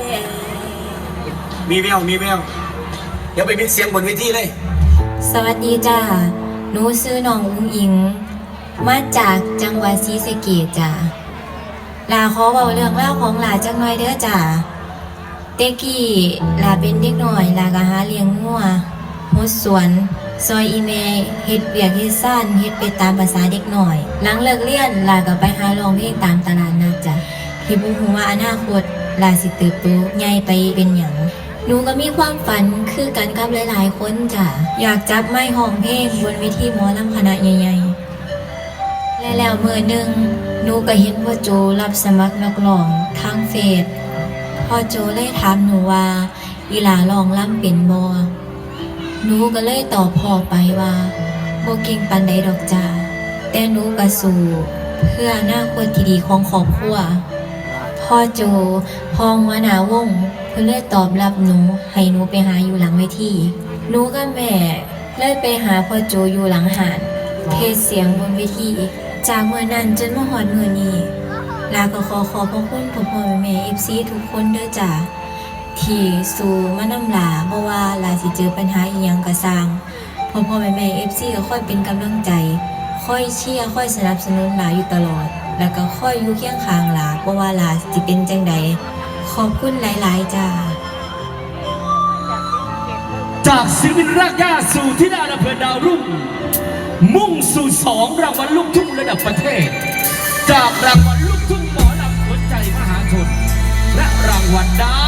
แดงมีแววมีแววเดี๋ยวไปมิดเสียงบนเวทีเลย สวัสดีจ้าหนูซื้อน้องอุ้งอิง มาจากจังหวัดศรีสะเกษจ้าลาขอเบาเรื่องเล่าวของหลาจังหน่อยเด้อจ้าเต็กกี้ลาเป็นเด็กหน่อย ลากะหาเลี้ยงงัวหดสวน ซอยอีเมเฮ็ดเบียกเฮ็ดซ่านเฮ็ดไปตามภาษาเด็กหน่อย หลังเลิกเรียนลาก็ไปหาร้องเพลงตามตลาดนัดจ้ะ ที่บ่ฮู้ว่าอนาคตลาสิเติบโตใหญ่ไปเป็นหยังหนูก็มีความฝันคือกันกับหลาย ๆ คนจ้ะอยากจับไม้ห้องเพลงบนเวทีหมอลำคณะใหญ่ๆ และแล้วเมื่อหนึ่งหนูก็เห็นพ่อโจรับสมัครนักร้องทางเฟซพ่อโจเลยถามหนูว่าอีหลาลองล่ำเป็นบอหนูก็เลยตอบพ่อไปว่าบ่เก่งปันใดดอกจ้าแต่หนูก็สู้เพื่ออนาคตที่ดีของครอบครัว พ่อโจพ่อหัวหน้าวงเพื่อเลยตอบรับหนูให้หนูไปหาอยู่หลังเวทีหนูกับแม่เลยไปหาพ่อโจอยู่หลังหานเทศเสียงบนเวทีจากเมื่อนั้นจนมาหอดเมื่อนี้ลาก็ขอขอบพระคุณพ่อพ่อแม่เอฟซีทุกคนเด้อจ้าที่สู่มานำลาเพราะว่าลาสิเจอปัญหาอีหยังก็สร้างพ่อพ่อแม่แม่เอฟซีก็ค่อยเป็นกำลังใจ ค่อยเชียร์ค่อยสนับสนุนลาอยู่ตลอด แล้วก็ค่อยอยู่เคียงข้างลาเพราะว่าลาสิเป็นจังใดขอบคุณหลาย ๆ จ้า จากศิลปินรากหญ้าสู่ที่ดาอำเภอดาวรุ่ง มุ่งสู่สองรางวัลลูกทุ่งระดับประเทศ จากรางวัลลูกทุ่งหมอลำหัวใจมหาชน และรางวัลดาว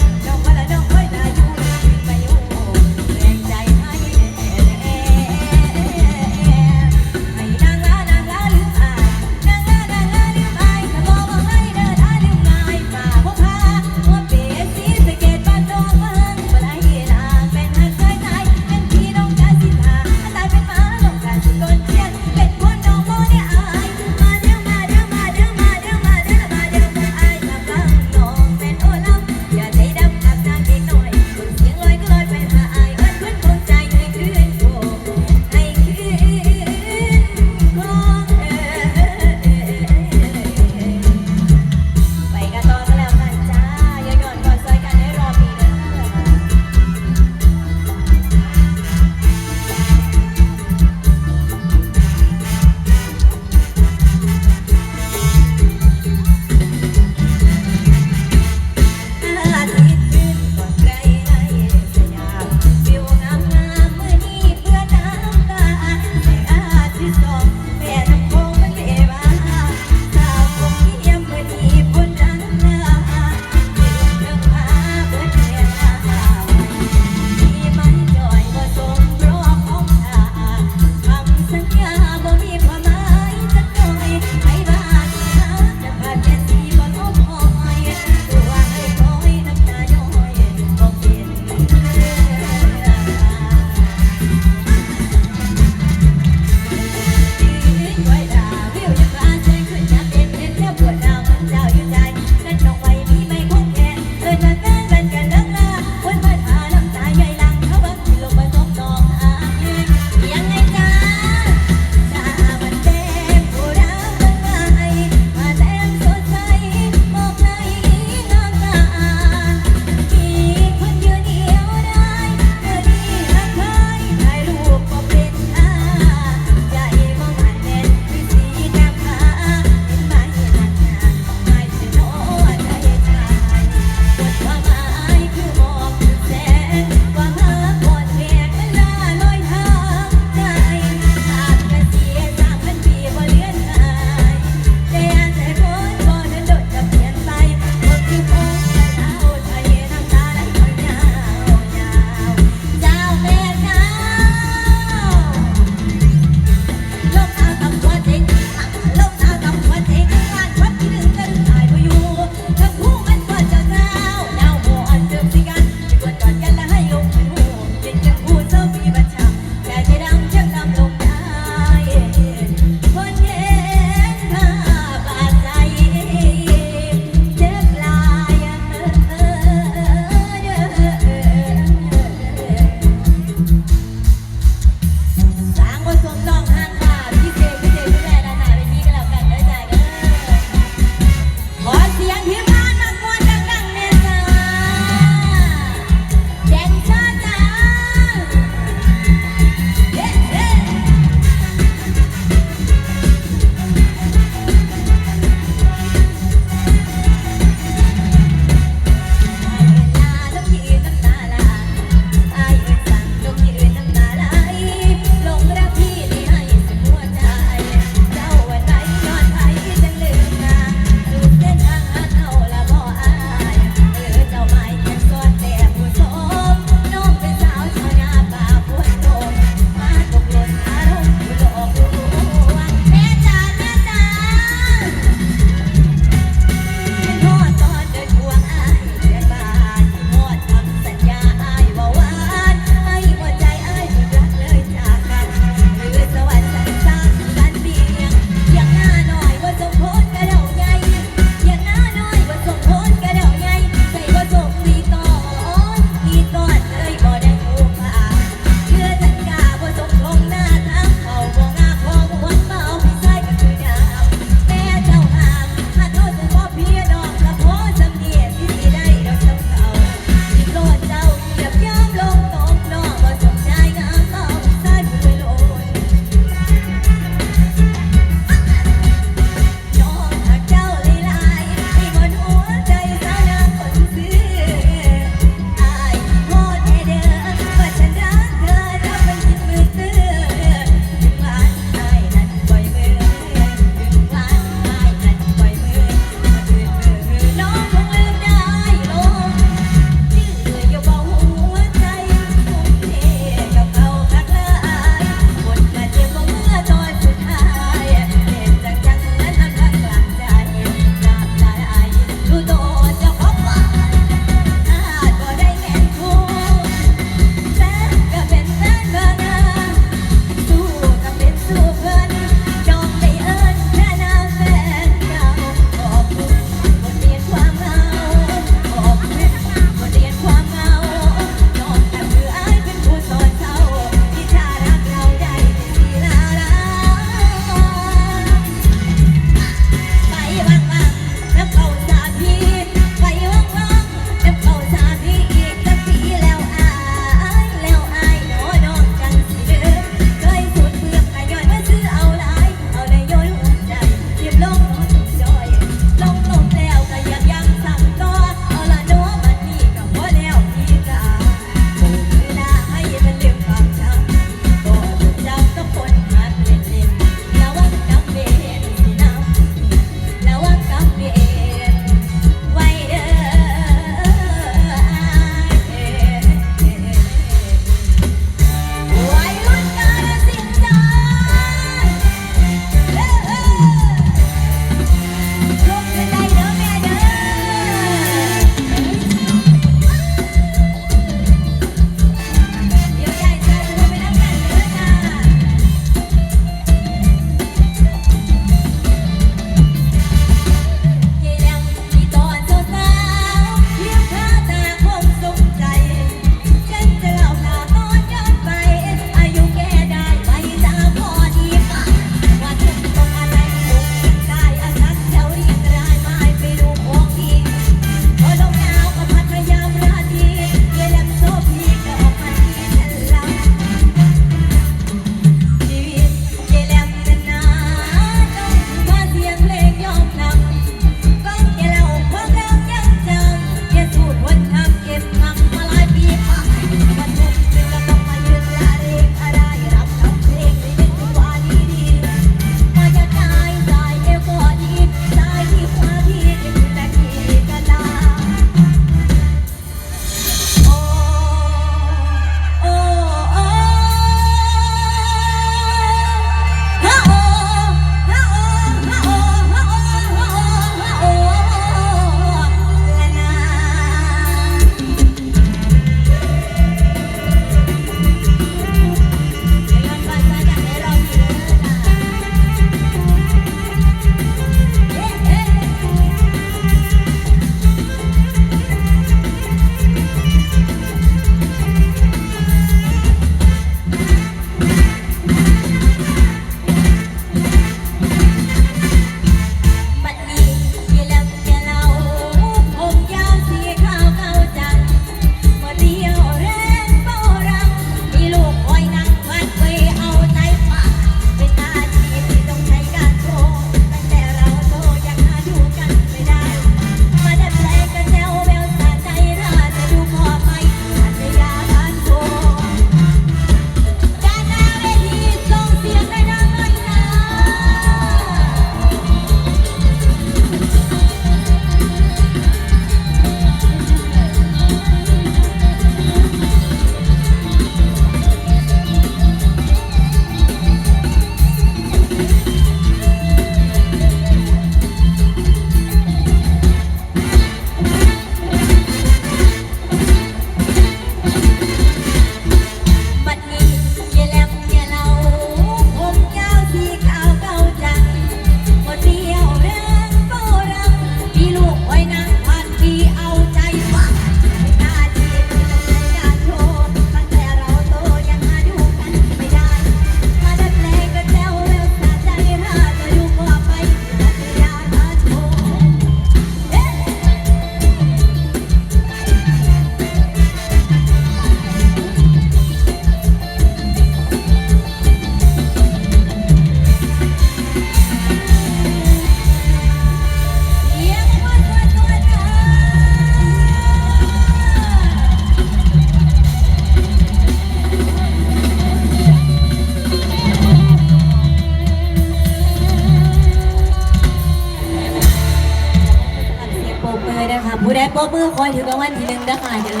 ปรบมือคอยถือรา